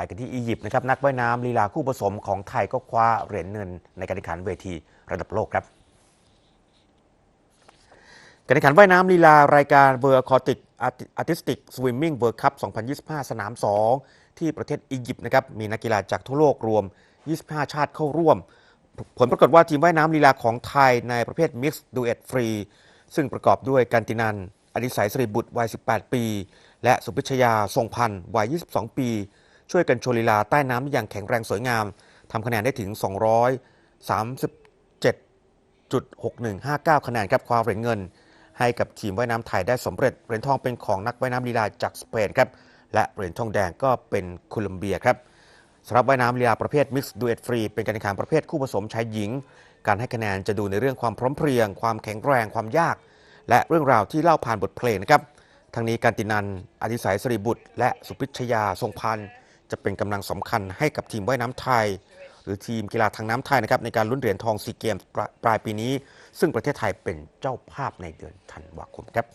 ไปกันที่อียิปต์นะครับนักว่ายน้ำลีลาคู่ผสมของไทยก็คว้าเหรียญเงินในการแข่งขันเวทีระดับโลกครับการแข่งขันว่ายน้ำลีลารายการ World Aquatic Artistic Swimming World Cup 2025 สนาม 2 ที่ประเทศอียิปต์นะครับมีนักกีฬาจากทั่วโลกรวม 25 ชาติเข้าร่วม ผลปรากฏว่าทีมว่ายน้ำลีลาของไทยในประเภท Mixed Duet Free ซึ่งประกอบด้วยกันตินันอดิสัยสริบุตรวัย 18 ปี และสุพิชยาทรงพันธ์วัย 22 ปี ช่วยกันโชว์ลีลาใต้น้ำได้อย่างแข็งแรงสวยงามทำคะแนนได้ถึง 237.6159 คะแนนครับคว้าเหรียญเงิน ให้กับทีมว่ายน้ำไทยได้สำเร็จเหรียญทองเป็นของนักว่ายน้ำลีลาจากสเปนครับและเหรียญทองแดงก็เป็นโคลอมเบียครับสำหรับว่ายน้ำลีลาประเภท Mixed Duet Free เป็นการแข่งขันประเภทคู่ผสมชายหญิง การให้คะแนนจะดูในเรื่องความพร้อมเพรียง ความแข็งแรงความยาก และเรื่องราวที่เล่าผ่านบทเพลงนะครับทั้งนี้การตินันอดิสัยสริบุตร และสุพิชยาทรงพันธ์ จะเป็นกำลังสำคัญให้กับทีมว่ายน้ำไทย หรือทีมกีฬาทางน้ำไทยนะครับในการลุ้นเหรียญทองซีเกมส์ปลายปีนี้ ซึ่งประเทศไทยเป็นเจ้าภาพในเดือนธันวาคมครับ